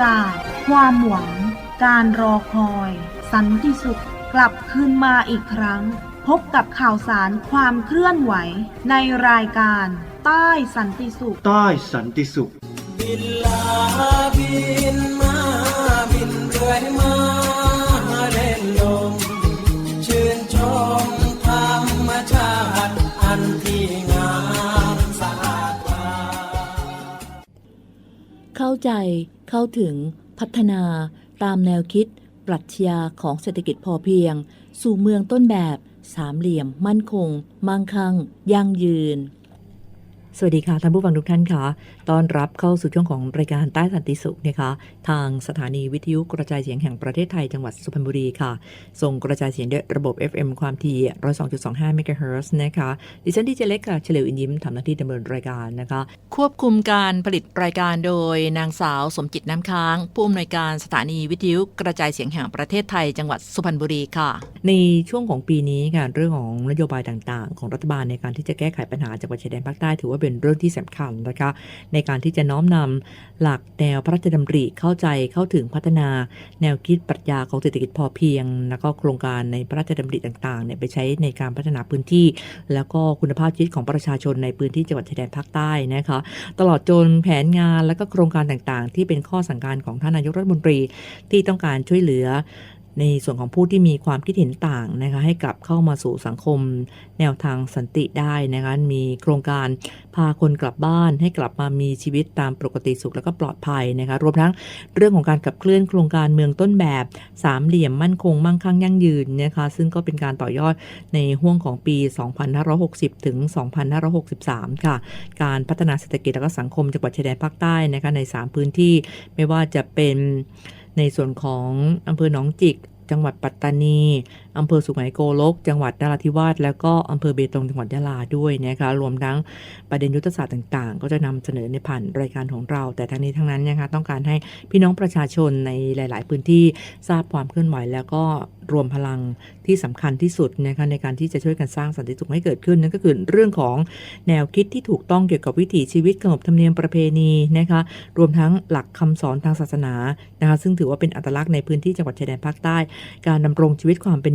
ากาศความหวัง การรอคอย สันติสุขกลับคืนมาอีกครั้ง พบกับข่าวสารความเคลื่อนไหว ในรายการ ใต้สันติสุข ใต้สันติสุข บินลาบินมาบินเรื่อยมาเล่นลมชื่นชมธรรมชาติอันที่งามสะอาดตาเข้าใจ เข้าถึงพัฒนาตามแนวคิด ปรัชญาของเศรษฐกิจพอเพียง สู่เมืองต้นแบบ สามเหลี่ยม มั่นคง มั่งคั่ง ยั่งยืน สวัสดีค่ะท่านผู้ฟังทุกท่านค่ะ ต้อนรับเข้าสู่ช่วงของรายการใต้สันติสุขนะคะ ทางสถานีวิทยุกระจายเสียงแห่งประเทศไทยจังหวัดสุพรรณบุรีค่ะ ส่งกระจายเสียงด้วยระบบ FM ความถี่102.25เมกะเฮิรตซ์นะคะ ดิฉันดีเจเล็กค่ะ เฉลียวอินยิ้มทำหน้าที่ดำเนินรายการนะคะ ควบคุมการผลิตรายการโดยนางสาวสมจิตน้ำค้าง ผู้อำนวยการสถานีวิทยุกระจายเสียงแห่งประเทศไทยจังหวัดสุพรรณบุรีค่ะ ในช่วงของปีนี้ค่ะเรื่องของนโยบายต่าง ๆ ของรัฐบาลในการที่จะแก้ไขปัญหาจังหวัดชายแดนภาคใต้ถือว่าเป็นเรื่องที่สำคัญนะคะ ในการที่จะน้อมนำหลักแนวพระราชดำริเข้าใจเข้าถึงพัฒนาแนวคิดปรัชญาของเศรษฐกิจพอเพียง แล้วก็โครงการในพระราชดำริต่างๆเนี่ยไปใช้ในการพัฒนาพื้นที่ แล้วก็คุณภาพชีวิตของประชาชนในพื้นที่จังหวัดชายแดนภาคใต้นะคะ ตลอดจนแผนงานและก็โครงการต่างๆ ที่เป็นข้อสั่งการของท่านนายกรัฐมนตรีที่ต้องการช่วยเหลือ ในส่วนของผู้ที่มีความคิดเห็นต่างนะคะให้กลับเข้ามาสู่สังคม แนวทางสันติได้นะคะมีโครงการพาคนกลับบ้าน ให้กลับมามีชีวิตตามปกติสุขแล้วก็ปลอดภัยนะคะรวมทั้งเรื่องของการขับเคลื่อนโครงการเมืองต้นแบบสามเหลี่ยมมั่นคงมั่งคั่งยั่งยืนนะคะซึ่งก็เป็นการต่อยอดในห่วงของปี 2560 ถึง 2563 ค่ะ การพัฒนาเศรษฐกิจและก็สังคมจังหวัดชายแดนภาคใต้นะคะใน 3 พื้นที่ไม่ว่าจะเป็น ในส่วนของอำเภอหนองจิก จังหวัดปัตตานีอำเภอสุไหงโกลก จังหวัดนราธิวาส แล้วก็อำเภอเบตงจังหวัดยะลาด้วยนะคะ รวมทั้งประเด็นยุทธศาสตร์ต่างๆ ก็จะนำเสนอในผ่านรายการของเรา แต่ทั้งนี้ทั้งนั้นนะคะต้องการให้พี่น้องประชาชนในหลาย ๆ พื้นที่ทราบความเคลื่อนไหวแล้วก็รวมพลังที่สำคัญที่สุดนะคะในการที่จะช่วยกันสร้างสันติสุขให้เกิดขึ้น นั่นก็คือเรื่องของแนวคิดที่ถูกต้องเกี่ยวกับวิถีชีวิตขนบธรรมเนียมประเพณีนะคะรวมทั้งหลักคำสอนทางศาสนานะคะซึ่งถือว่าเป็นอัตลักษณ์ในพื้นที่จังหวัดชายแดนภาคใต้ การดำรงชีวิตความเป็น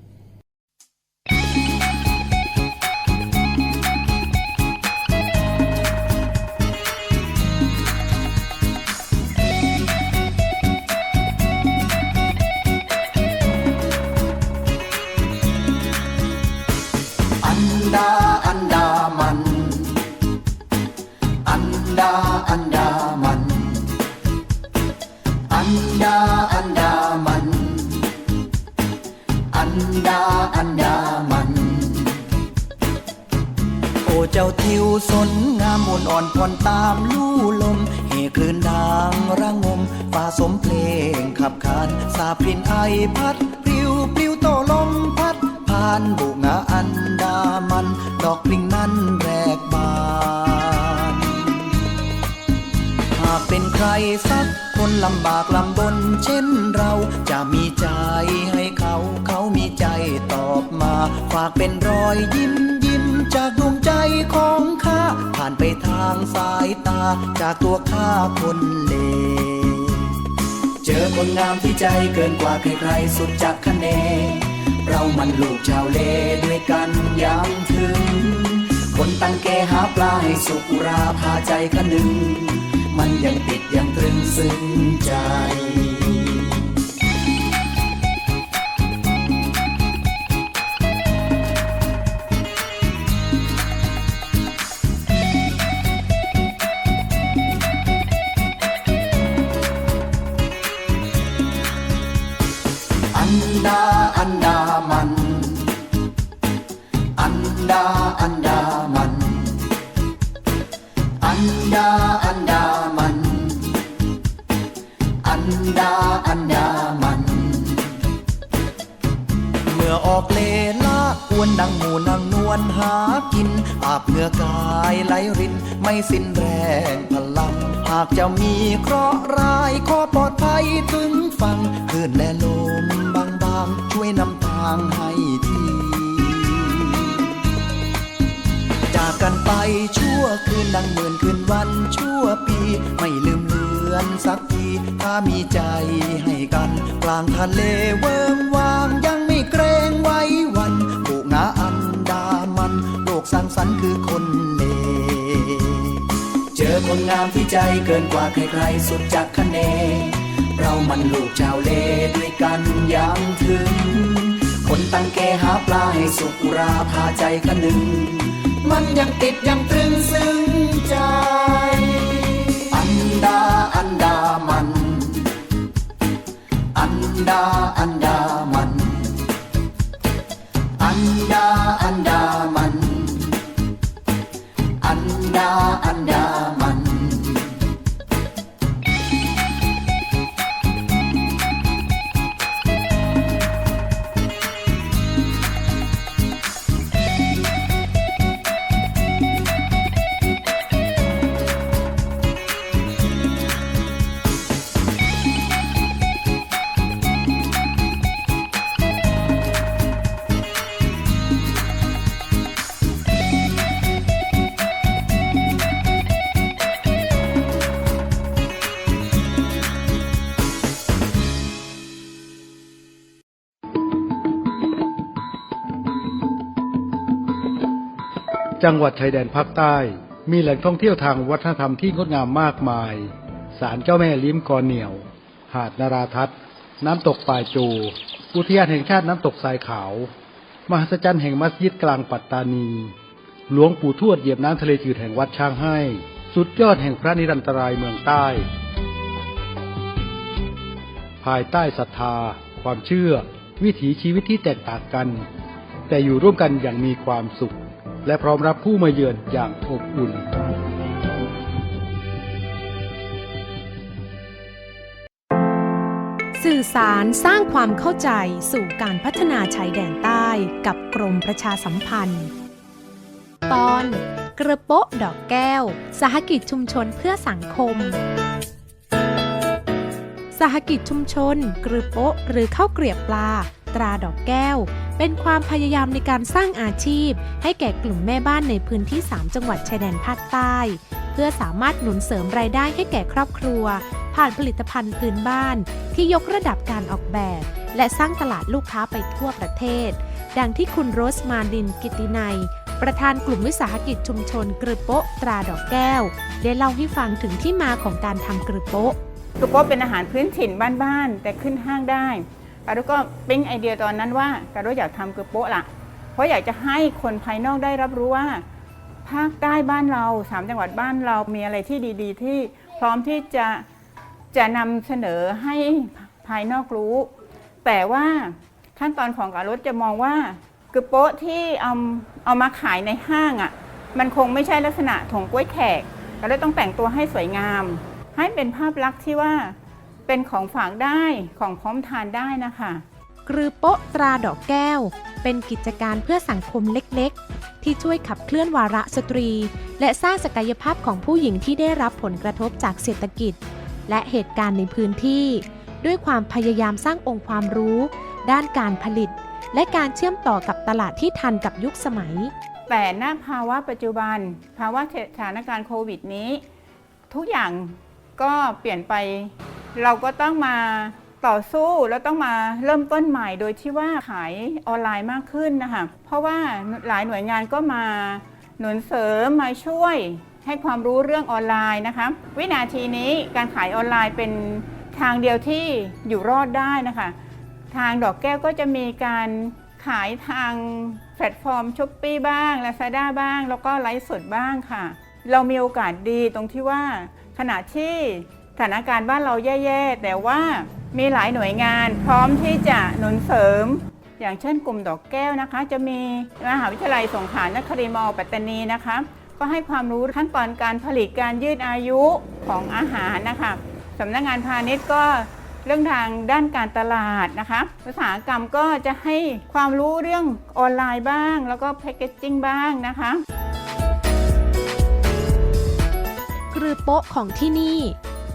ากเป็นใครสักคนลำบากลำบนเช่นเราจะมีใจให้เขาเขามีใจตอบมา ฝากเป็นรอยยิ้มยิ้มจากดวงใจของข้า ผ่านไปทางสายตา จากตัวข้าคนเลเจอคนงามที่ใจเกินกว่าใครๆสุดจากคะแนเรามันลูกชาวเลด้วยกันย้ำถึง คนตั้งแกหาปลาให้สุกราพาใจกันหนึ่ง มันยังติดยังตรึงซึ้งใจอันดาอันดา สิ้นแรงพลังหากจะมีเคราะห์ร้ายขอปลอดภัยถึงฝั่งคลื่นและลมบางๆ ช่วยนำทางให้ทีจากกันไปชั่วคืนดังหมื่นคืนวันชั่วปี ไม่ลืมเลือนสักที ถ้ามีใจให้กัน กลางทะเลเวิง คนงามที่ใจเกินกว่าใครๆสุดจากคะเน เรามันลูกชาวเลด้วยกันยังถึง คนตั้งแกหาปลาให้สุกราพาใจคะหนึ่งมันยังติดยังตรึงซึ้งใจ อันดาอันดามัน อันดาอันดามัน อันดาอันดามัน อันดาอันดา จังหวัดชายแดนภาคใต้ มีแหล่งท่องเที่ยวทางวัฒนธรรมที่งดงามมากมาย ศาลเจ้าแม่ลิ้มกอเหนียว หาดนาราทัศน์ น้ำตกป่ายจู อุทยานแห่งชาติน้ำตกทรายขาว มหัศจรรย์แห่งมัสยิดกลางปัตตานี หลวงปู่ทวดเหยียบน้ำทะเลจืดแห่งวัดช้างให้ สุดยอดแห่งพระนิรันตรายเมืองใต้ ภายใต้ศรัทธา ความเชื่อ วิถีชีวิตที่แตกต่างกัน แต่อยู่ร่วมกันอย่างมีความสุข และพร้อมรับผู้มาเยือนอย่างอบอุ่น สื่อสารสร้างความเข้าใจสู่การพัฒนาชายแดนใต้กับกรมประชาสัมพันธ์ ตอน กระโปะดอกแก้ว สหกิจชุมชนเพื่อสังคมสหกิจชุมชนกระโปะหรือข้าวเกลียบปลา ตราดอกแก้ว เป็นความพยายามในการสร้างอาชีพ ให้แก่กลุ่มแม่บ้านในพื้นที่ 3 จังหวัดชายแดนภาคใต้ เพื่อสามารถหนุนเสริมรายได้ให้แก่ครอบครัว ผ่านผลิตภัณฑ์พื้นบ้าน ที่ยกระดับการออกแบบ และสร้างตลาดลูกค้าไปทั่วประเทศ ดังที่คุณโรสมาดินกิตินัยประธานกลุ่มวิสาหกิจชุมชนกระโปะตราดอกแก้ว ได้เล่าให้ฟังถึงที่มาของการทำกระโปะกระโปะเป็นอาหารพื้นถิ่นบ้านๆแต่ขึ้นห้างได้ การุก็ปิ๊งไอเดียตอนนั้นว่าการุอยากทำกระโป๊ะละเพราะอยากจะให้คนภายนอกได้รับรู้ว่า ภาคใต้บ้านเราสามจังหวัดบ้านเรามีอะไรที่ดี ๆ ที่พร้อมที่จะจะนำเสนอให้ภายนอกรู้ แต่ว่าขั้นตอนของการุจะมองว่ากระโป๊ะที่เอาเอามาขายในห้างอะ่ะ มันคงไม่ใช่ลักษณะถงกล้วยแขกการุต้องแต่งตัวให้สวยงาม ให้เป็นภาพลักษณ์ที่ว่า เป็นของฝากได้ของพร้อมทานได้นะคะกรือโป๊ะตราดอกแก้ว เป็นกิจการเพื่อสังคมเล็กๆ ที่ช่วยขับเคลื่อนวาระสตรี และสร้างศักยภาพของผู้หญิงที่ได้รับผลกระทบจากเศรษฐกิจ และเหตุการณ์ในพื้นที่ ด้วยความพยายามสร้างองค์ความรู้ ด้านการผลิต และการเชื่อมต่อกับตลาดที่ทันกับยุคสมัย แต่ณภาวะปัจจุบัน ภาวะสถานการณ์โควิดนี้ ทุกอย่างก็เปลี่ยนไป เราก็ต้องมาต่อสู้แล้วต้องมาเริ่มต้นใหม่โดยที่ว่าขายออนไลน์มากขึ้นนะคะเพราะว่าหลายหน่วยงานก็มาหนุนเสริมมาช่วยให้ความรู้เรื่องออนไลน์นะคะวินาทีนี้การขายออนไลน์เป็นทางเดียวที่อยู่รอดได้นะคะ ทางดอกแก้วก็จะมีการขายทางแพลตฟอร์มช้อปปีบ้าง Lazada บ้าง แล้วก็ไลฟ์สดบ้างค่ะ เรามีโอกาสดีตรงที่ว่าขณะที่ ถานการณ์บ้านเราแย่ๆ แต่ว่ามีหลายหน่วยงานพร้อมที่จะหนุนเสริม อย่างเช่นกลุ่มดอกแก้วนะคะ จะมีมหาวิทยาลัยสงขลานครินทร์มอปัตตานีนะคะ ก็ให้ความรู้ขั้นตอนการผลิตการยืดอายุของอาหารนะคะสำนักงานพาณิชย์ก็เรื่องทางด้านการตลาดนะคะอุตสาหกรรมก็จะให้ความรู้เรื่องออนไลน์บ้าง แล้วก็แพคเกจจิ้งบ้างนะคะ กรือโป๊ะของที่นี่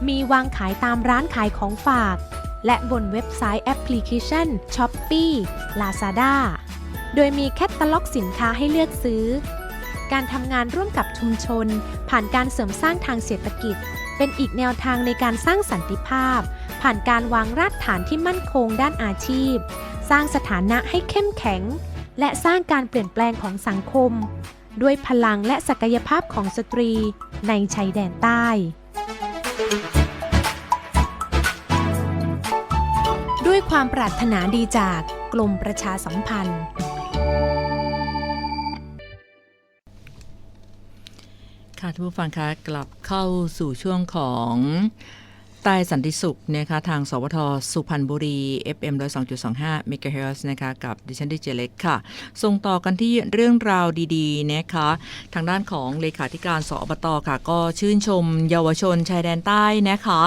มีวางขายตามร้านขายของฝาก และบนเว็บไซต์แอปพลิเคชัน s h o p e e Lazada โดยมีแคตตาล็อกสินค้าให้เลือกซื้อ การทำงานร่วมกับชุมชน ผ่านการเสริมสร้างทางเศรษฐกิจ เป็นอีกแนวทางในการสร้างสันติภาพ ผ่านการวางรากฐานที่มั่นคงด้านอาชีพ สร้างสถานะให้เข้มแข็ง และสร้างการเปลี่ยนแปลงของสังคม ด้วยพลังและศักยภาพของสตรีในชายแดนใต้ ด้วยความปรารถนาดีจากกรมประชาสัมพันธ์ ค่ะท่านผู้ฟังคะกลับเข้าสู่ช่วงของ ใต้สันติสุขนะคะทาง สวทสุพรรณบุรี FM 102.25 MHz นะคะกับดิฉันดิเจเล็กค่ะ ส่งต่อกันที่เรื่องราวดีๆนะคะทางด้านของเลขาธิการสอบตค่ะ ก็ชื่นชมเยาวชนชายแดนใต้นะคะ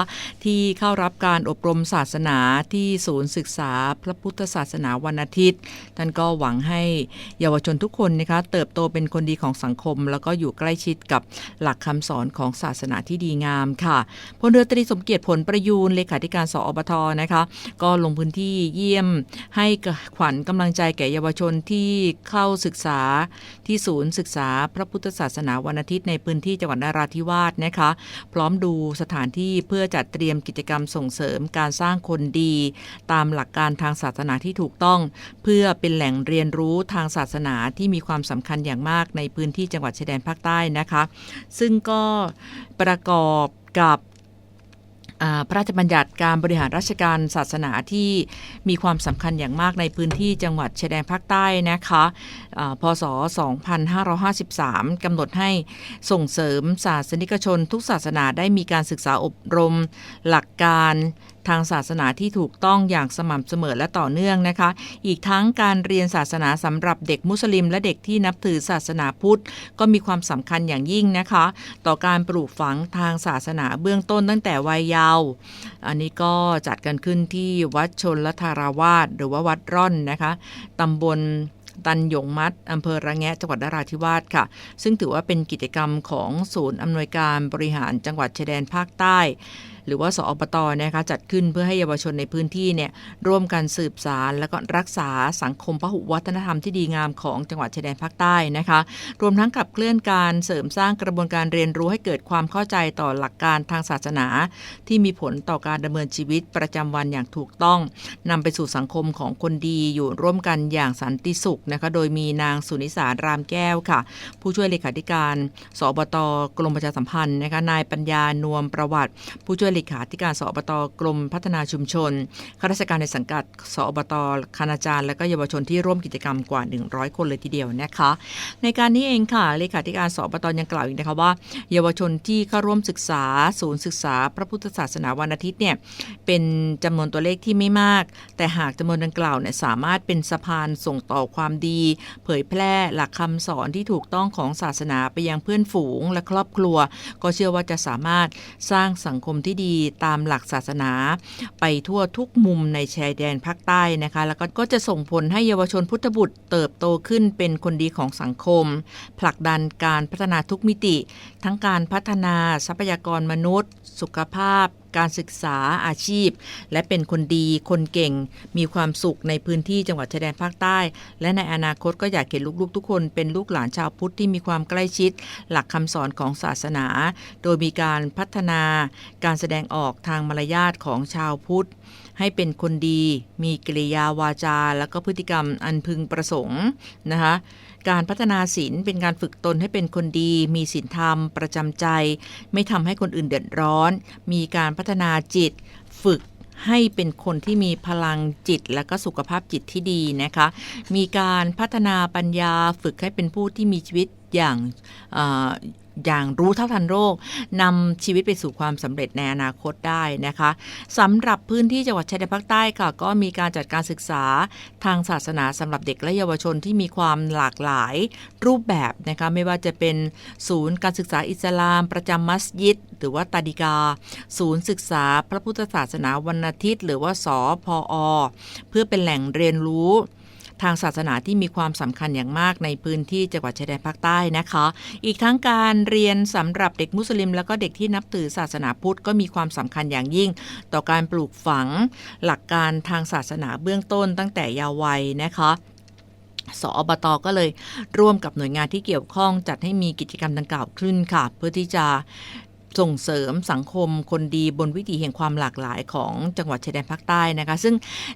ที่เข้ารับการอบรมศาสนาที่ศูนย์ศึกษาพระพุทธศาสนาวันอาทิตย์ท่านก็หวังให้เยาวชนทุกคนนะคะเติบโตเป็นคนดีของสังคม แล้วก็อยู่ใกล้ชิดกับหลักคำสอนของศาสนาที่ดีงามค่ะพลเรือตรีสมเกียรติลประยูนเลขาธิการสอบทนะคะก็ลงพื้นที่เยี่ยมให้ขวัญกำลังใจแก่เยาวชนที่เข้าศึกษาที่ศูนย์ศึกษาพระพุทธศาสนาวันอาทิตย์ในพื้นที่จังหวัดนราธิวาสนะคะ พร้อมดูสถานที่เพื่อจัดเตรียมกิจกรรมส่งเสริมการสร้างคนดี ตามหลักการทางศาสนาที่ถูกต้อง เพื่อเป็นแหล่งเรียนรู้ทางศาสนาที่มีความสำคัญอย่างมากในพื้นที่จังหวัดชายแดนภาคใต้นะคะ ซึ่งก็ประกอบกับ พระราชบัญญัติการบริหารราชการศาสนาที่มีความสำคัญอย่างมากในพื้นที่จังหวัดชายแดนภาคใต้นะคะพศ 2553กำหนดให้ส่งเสริมศาสนิกชนทุกศาสนาได้มีการศึกษาอบรม หลักการทางศาสนาที่ถูกต้องอย่างสม่ำเสมอและต่อเนื่องนะคะ อีกทั้งการเรียนศาสนาสำหรับเด็กมุสลิม และเด็กที่นับถือศาสนาพุทธ ก็มีความสำคัญอย่างยิ่งนะคะ ต่อการปลูกฝังทางศาสนาเบื้องต้นตั้งแต่วัยเยาว์อันนี้ก็จัดกันขึ้นที่วัดชนลทาราวาสหรือว่าวัดร่อนนะคะตำบลตันหยงมัดอำเภอระแงะจังหวัดนราธิวาสค่ะ ซึ่งถือว่าเป็นกิจกรรมของศูนย์อำนวยการบริหารจังหวัดชายแดนภาคใต้ หรือว่าสอปตนะคะจัดขึ้นเพื่อให้เยาวชนในพื้นที่เนี่ยร่วมกันสืบสารและก็รักษาสังคมพหุวัฒนธรรมที่ดีงามของจังหวัดชายแดนภาคใต้นะคะ รวมทั้งกับเคลื่อนการเสริมสร้างกระบวนการเรียนรู้ให้เกิดความเข้าใจต่อหลักการทางศาสนา ที่มีผลต่อการดำเนินชีวิตประจำวันอย่างถูกต้องนำไปสู่สังคมของคนดีอยู่ร่วมกันอย่างสันติสุขนะคะโดยมีนางสุนิสารามแก้วค่ะ ผู้ช่วยเลขาธิการสอบตกรมประชาสัมพันธ์นะคะนายปัญญานวมประวัติ ผู้ช่วยเลขาธิการสอบตกรมพัฒนาชุมชนข้าราชการในสังกัดสอบตคณาจารย์ และก็เยาวชนที่ร่วมกิจกรรมกว่า 100 คนเลยทีเดียวนะคะ ในการนี้เองค่ะเลขาธิการสอบตยังกล่าวอีกนะคะว่า เยาวชนที่เข้าร่วมศึกษา ศูนย์ศึกษา พระพุทธศาสนาวันอาทิตย์เนี่ยเป็นจำนวนตัวเลขที่ไม่มาก แต่หากจำนวนดังกล่าวเนี่ยสามารถเป็นสะพานส่งต่อความดี เผยแพร่หลักคำสอนที่ถูกต้องของศาสนาไปยังเพื่อนฝูงและครอบครัว ก็เชื่อว่าจะสามารถสร้างสังคมที่ดีตามหลักศาสนา ไปทั่วทุกมุมในชายแดนภาคใต้นะคะ แล้วก็ก็จะส่งผลให้เยาวชนพุทธบุตรเติบโตขึ้นเป็นคนดีของสังคม ผลักดันการพัฒนาทุกมิติ ทั้งการพัฒนาทรัพยากรมนุษย์ สุขภาพ การศึกษาอาชีพ และเป็นคนดีคนเก่ง มีความสุขในพื้นที่จังหวัดชายแดนภาคใต้ และในอนาคตก็อยากเห็นลูกๆ ทุกคนเป็นลูกหลานชาวพุทธที่มีความใกล้ชิด หลักคำสอนของศาสนา โดยมีการพัฒนาการแสดงออกทางมารยาทของชาวพุทธ ให้เป็นคนดี มีกิริยาวาจา และก็พฤติกรรมอันพึงประสงค์นะคะการพัฒนาศีลเป็นการฝึกตนให้เป็นคนดี มีศีลธรรมประจำใจ ไม่ทำให้คนอื่นเดือดร้อน มีการพัฒนาจิตฝึกให้เป็นคนที่มีพลังจิตและก็สุขภาพจิตที่ดีนะคะ มีการพัฒนาปัญญาฝึกให้เป็นผู้ที่มีชีวิตอย่างอ อย่างรู้เท่าทันโรคนำชีวิตไปสู่ความสำเร็จในอนาคตได้นะคะสำหรับพื้นที่จังหวัดชายแดนภาคใต้ค่ะก็มีการจัดการศึกษาทางศาสนาสำหรับเด็กและเยาวชนที่มีความหลากหลายรูปแบบนะคะไม่ว่าจะเป็นศูนย์การศึกษาอิสลาม ประจำมัสยิด หรือว่าตาดิกา ศูนย์ศึกษาพระพุทธศาสนาวันอาทิตย์ หรือว่าสอพออเพื่อเป็นแหล่งเรียนรู้ ทางศาสนาที่มีความสำคัญอย่างมากในพื้นที่จังหวัดชายแดนภาคใต้นะคะ อีกทั้งการเรียนสำหรับเด็กมุสลิม แล้วก็เด็กที่นับถือศาสนาพุทธก็มีความสำคัญอย่างยิ่ง ต่อการปลูกฝังหลักการทางศาสนาเบื้องต้นตั้งแต่เยาว์วัยนะคะสอบตก็เลยร่วมกับหน่วยงานที่เกี่ยวข้องจัดให้มีกิจกรรมดังกล่าวขึ้นค่ะ เพื่อที่จะ ส่งเสริมสังคมคนดีบนวิถีแห่งความหลากหลายของจังหวัดชายแดนภาคใต้นะคะ ซึ่ง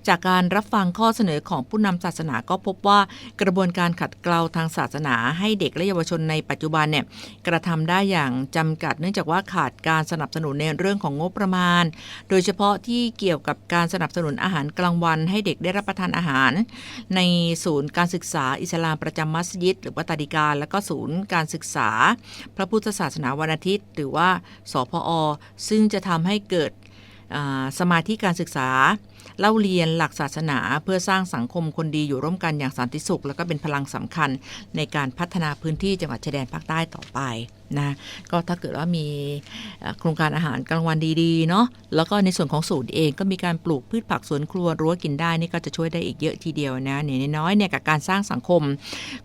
จากการรับฟังข้อเสนอของผู้นำศาสนาก็พบว่ากระบวนการขัดเกลาทางศาสนาให้เด็กและเยาวชนในปัจจุบันเนี่ยกระทำได้อย่างจำกัด เนื่องจากว่าขาดการสนับสนุนในเรื่องของงบประมาณ โดยเฉพาะที่เกี่ยวกับการสนับสนุนอาหารกลางวัน ให้เด็กได้รับประทานอาหาร ในศูนย์การศึกษาอิสลามประจำมัสยิด หรือว่าตาดิการ และก็ศูนย์การศึกษา พระพุทธศาสนาวันอาทิตย์ หรือว่าสพอ ซึ่งจะทำให้เกิดสมาธิการศึกษา เล่าเรียนหลักศาสนาเพื่อสร้างสังคมคนดีอยู่ร่วมกันอย่างสันติสุข แล้วก็เป็นพลังสำคัญในการพัฒนาพื้นที่จังหวัดชายแดนภาคใต้ต่อไปนะก็ถ้าเกิดว่ามีโครงการอาหารกลางวันดีๆเนาะแล้วก็ในส่วนของศูนย์เองก็มีการปลูกพืชผักสวนครัวรั้วกินได้นี่ก็จะช่วยได้อีกเยอะทีเดียวนะเนี่ยน้อยเนี่ยกับการสร้างสังคม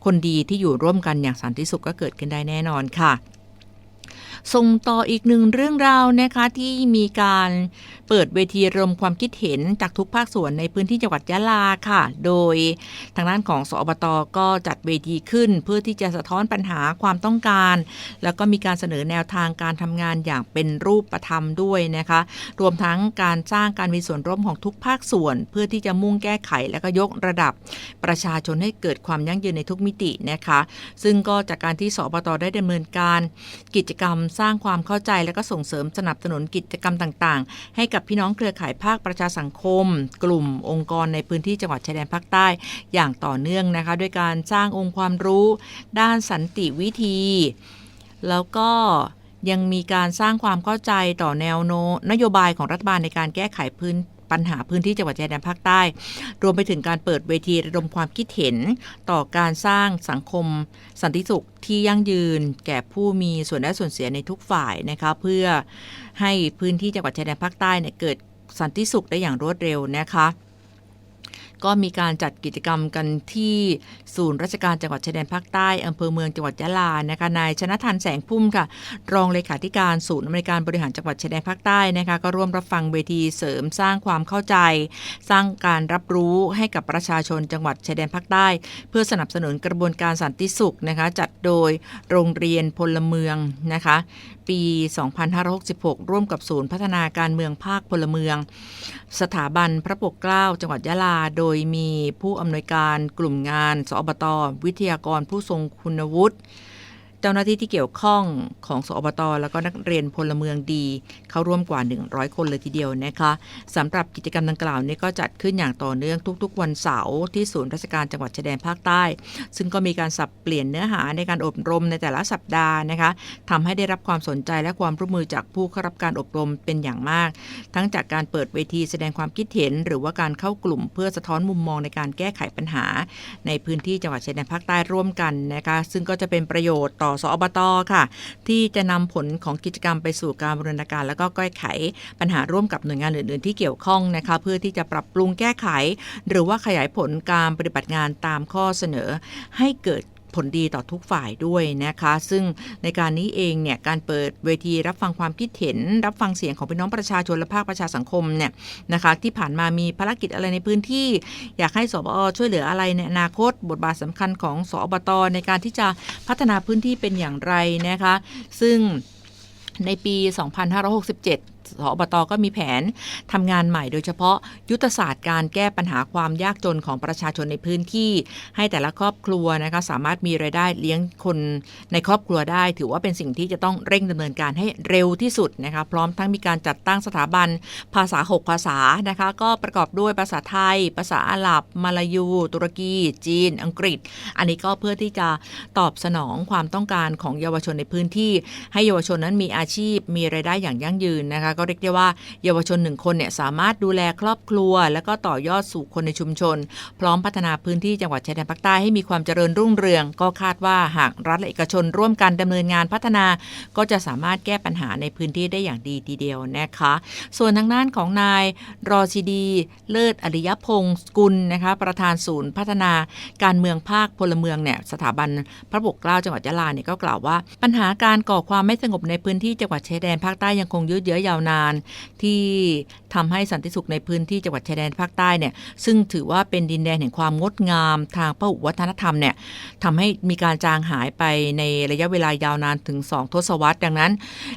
คนดีที่อยู่ร่วมกันอย่างสันติสุขก็เกิดขึ้นได้แน่นอนค่ะ ส่งต่ออีกหนึ่งเรื่องราวนะคะที่มีการ เปิดเวทีรวมความคิดเห็นจากทุกภาคส่วนในพื้นที่จังหวัดยะลาค่ะ โดยทางด้านของสอบตก็จัดเวทีขึ้น เพื่อที่จะสะท้อนปัญหาความต้องการ แล้วก็มีการเสนอแนวทางการทำงานอย่างเป็นรูปธรรมด้วยนะคะ รวมทั้งการสร้างการมีส่วนร่วมของทุกภาคส่วน เพื่อที่จะมุ่งแก้ไขและก็ยกระดับประชาชนให้เกิดความยั่งยืนในทุกมิตินะคะ ซึ่งก็จากการที่สอบตได้ดำเนินการ กิจกรรมสร้างความเข้าใจและก็ส่งเสริมสนับสนุนกิจกรรมต่าง ๆ ให้กับพี่น้องเครือข่ายภาคประชาสังคม กลุ่มองค์กรในพื้นที่จังหวัดชายแดนภาคใต้อย่างต่อเนื่องนะคะ ด้วยการสร้างองค์ความรู้ ด้านสันติวิธี แล้วก็ยังมีการสร้างความเข้าใจต่อแนวโน้มนโยบายของรัฐบาลในการแก้ไขพื้น ปัญหาพื้นที่จังหวัดชายแดนภาคใต้ รวมไปถึงการเปิดเวทีระดมความคิดเห็น ต่อการสร้างสังคม สันติสุขที่ยั่งยืน แก่ผู้มีส่วนได้ส่วนเสียในทุกฝ่ายนะคะเพื่อให้พื้นที่จังหวัดชายแดนภาคใต้เนี่ยเกิดสันติสุขได้อย่างรวดเร็วนะคะ ก็มีการจัดกิจกรรมกันที่ศูนย์ราชการจังหวัดชายแดนภาคใต้อำเภอเมืองจังหวัดยะลานะคะนายชนะทันแสงพุ่มค่ะ รองเลขาธิการศูนย์อำนวยการบริหารจังหวัดชายแดนภาคใต้นะคะก็ร่วมรับฟังเวทีเสริมสร้างความเข้าใจ สร้างการรับรู้ให้กับประชาชนจังหวัดชายแดนภาคใต้ เพื่อสนับสนุนกระบวนการสันติสุขนะคะจัดโดยโรงเรียนพลเมืองนะคะ ปี 2566 ร่วมกับศูนย์พัฒนาการเมืองภาคพลเมือง สถาบันพระปกเกล้าจังหวัดยะลา โดยมีผู้อำนวยการกลุ่มงาน สอบต วิทยากรผู้ทรงคุณวุฒิ เจ้าหน้าที่ที่เกี่ยวข้องของสอบตแล้วก็นักเรียนพลเมืองดี เข้าร่วมกว่า 100 คนเลยทีเดียวนะคะสำหรับกิจกรรมดังกล่าวนี้ก็จัดขึ้นอย่างต่อเนื่องทุก ๆ วันเสาร์ที่ศูนย์ราชการจังหวัดชายแดนภาคใต้ ซึ่งก็มีการสับเปลี่ยนเนื้อหาในการอบรมในแต่ละสัปดาห์นะคะทำให้ได้รับความสนใจและความร่วมมือจากผู้เข้ารับการอบรมเป็นอย่างมาก ทั้งจากการเปิดเวทีแสดงความคิดเห็น หรือว่าการเข้ากลุ่มเพื่อสะท้อนมุมมองในการแก้ไขปัญหา ในพื้นที่จังหวัดชายแดนภาคใต้ร่วมกันนะคะซึ่งก็จะเป็นประโยชน์ต่อสอบตค่ะ ที่จะนำผลของกิจกรรมไปสู่การบรณาการ แล้วก็แก้ไขปัญหาร่วมกับหน่วยงานอื่น ๆ ที่เกี่ยวข้องนะคะ เพื่อที่จะปรับปรุงแก้ไข หรือว่าขยายผลการปฏิบัติงานตามข้อเสนอให้เกิด ผลดีต่อทุกฝ่ายด้วยนะคะ ซึ่งในการนี้เองเนี่ยการเปิดเวทีรับฟังความคิดเห็น รับฟังเสียงของพี่น้องประชาชนและภาคประชาสังคมเนี่ยนะคะที่ผ่านมามีภารกิจอะไรในพื้นที่ อยากให้สบอช่วยเหลืออะไรในอนาคต บทบาทสำคัญของสอบตในการที่จะพัฒนาพื้นที่เป็นอย่างไรนะคะ ซึ่งในปี 2567 สอบตก็มีแผนทำงานใหม่โดยเฉพาะยุทธศาสตร์การแก้ปัญหาความยากจนของประชาชนในพื้นที่ ให้แต่ละครอบครัวนะคะสามารถมีรายได้เลี้ยงคนในครอบครัวได้ ถือว่าเป็นสิ่งที่จะต้องเร่งดำเนินการให้เร็วที่สุดนะคะพร้อมทั้งมีการจัดตั้งสถาบันภาษา 6 ภาษานะคะก็ประกอบด้วยภาษาไทย ภาษาอาหรับ มาลายู ตุรกี จีน อังกฤษ อันนี้ก็เพื่อที่จะตอบสนองความต้องการของเยาวชนในพื้นที่ ให้เยาวชนนั้นมีอาชีพมีรายได้อย่างยั่งยืนนะคะก็เรียกได้ว่าเยาวชนหนึ่งคนเนี่ยสามารถดูแลครอบครัว แล้วก็ต่อยอดสู่คนในชุมชน พร้อมพัฒนาพื้นที่จังหวัดชายแดนภาคใต้ให้มีความเจริญรุ่งเรือง ก็คาดว่าหากรัฐและเอกชนร่วมกันดำเนินงานพัฒนา ก็จะสามารถแก้ปัญหาในพื้นที่ได้อย่างดีทีเดียวนะคะ ส่วนทางด้านของนายรอชิดี เลิศอริยพงศ์กุลนะคะประธานศูนย์พัฒนาการเมืองภาคพลเมืองเนี่ยสถาบันพระปกเกล้าจังหวัดยะลาเนี่ยก็กล่าวว่า ปัญหาการก่อความไม่สงบในพื้นที่จังหวัดชายแดนภาคใต้ยังคงยืดเยื้อยาวนาน ที่ทำให้สันติสุขในพื้นที่จังหวัดชายแดนภาคใต้เนี่ยซึ่งถือว่าเป็นดินแดนแห่งความงดงามทางพหุวัฒนธรรมเนี่ยทำให้มีการจางหายไปในระยะเวลายาวนานถึง 2 ทศวรรษดังนั้น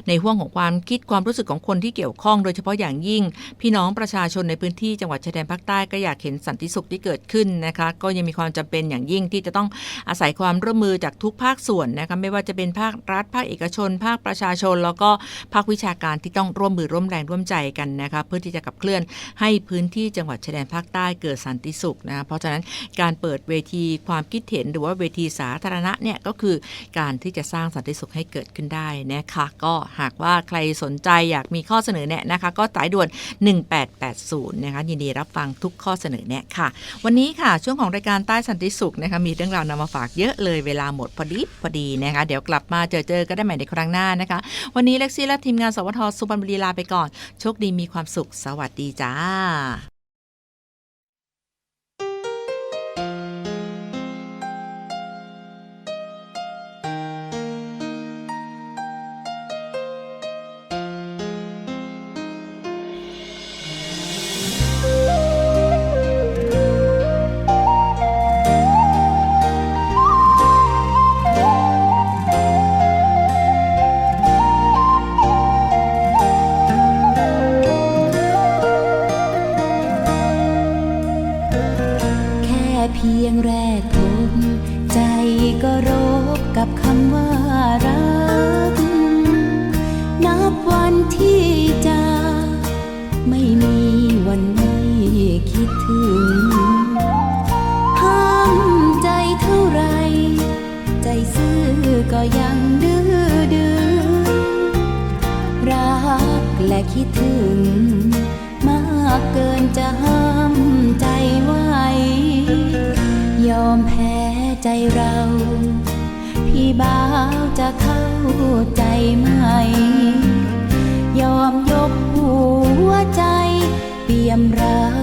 ในห่วงของความคิดความรู้สึกของคนที่เกี่ยวข้อง โดยเฉพาะอย่างยิ่ง พี่น้องประชาชนในพื้นที่จังหวัดชายแดนภาคใต้ก็อยากเห็นสันติสุขที่เกิดขึ้นนะคะก็ยังมีความจำเป็นอย่างยิ่งที่จะต้องอาศัยความร่วมมือจากทุกภาคส่วนนะคะไม่ว่าจะเป็นภาครัฐภาคเอกชน ภาคประชาชน แล้วก็ภาควิชาการที่ต้องร่วมมือร่วมแรงร่วมใจกันนะคะเพื่อที่จะขับเคลื่อนให้พื้นที่จังหวัดชายแดนภาคใต้เกิดสันติสุขนะะเพราะฉะนั้นการเปิดเวทีความคิดเห็นหรือว่าเวทีสาธารณะเนี่ยก็คือการที่จะสร้างสันติสุขให้เกิดขึ้นได้นะคะก็หากว่าใครสนใจอยากมีข้อเสนอแนะนะคะ ก็สายด่วน 1880 นะคะยินดีรับฟังทุกข้อเสนอแนะค่ะ วันนี้ค่ะ ช่วงของรายการใต้สันติสุขนะคะมีเรื่องราวนำมาฝากเยอะเลยเวลาหมดพอดีพอดีนะคะ เดี๋ยวกลับมาเจอเจอกันได้ใหม่ในครั้งหน้านะคะ วันนี้เล็กซี่และทีมงานสวทสุพรรณบุรีลาไปก่อน โชคดีมีความสุขสวัสดีจ้า และคิดถึง มากเกินจะห้ามใจไว้ ยอมแพ้ใจเรา พี่บ่าวจะเข้าใจไหม ยอมยกหัวใจ เปี่ยมรัก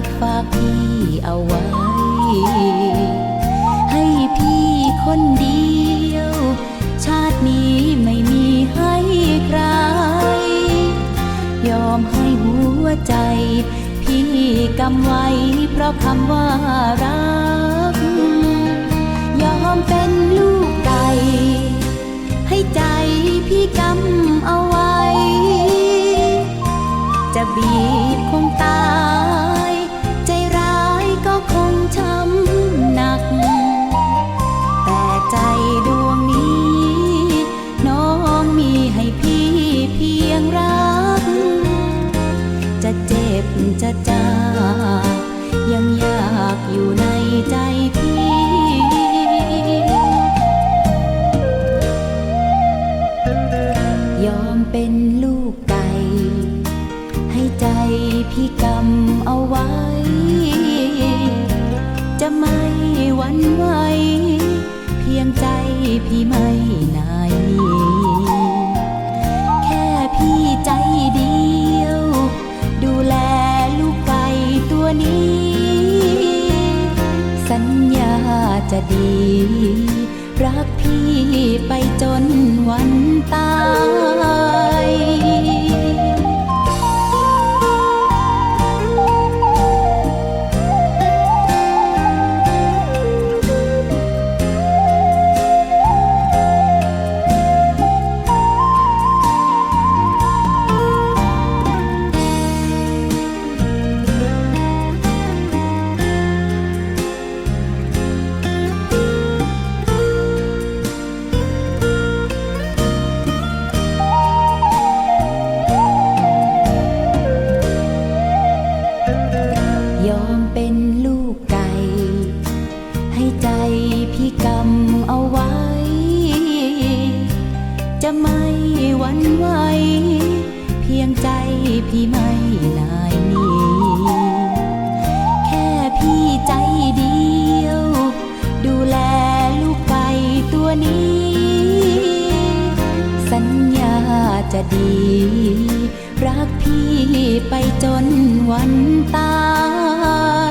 จำไว้เพราะคำว่ารัก ยอมเป็นลูกไก่ให้ใจพี่กำเอาไว้ จะบี จะดี รักพี่ไปจนวันตาย ไม่หวั่นไหวเพียงใจพี่ไม่นายนี้แค่พี่ใจเดียว ดูแลลูกไก่ตัวนี้ สัญญาจะดี รักพี่ไปจนวันตาย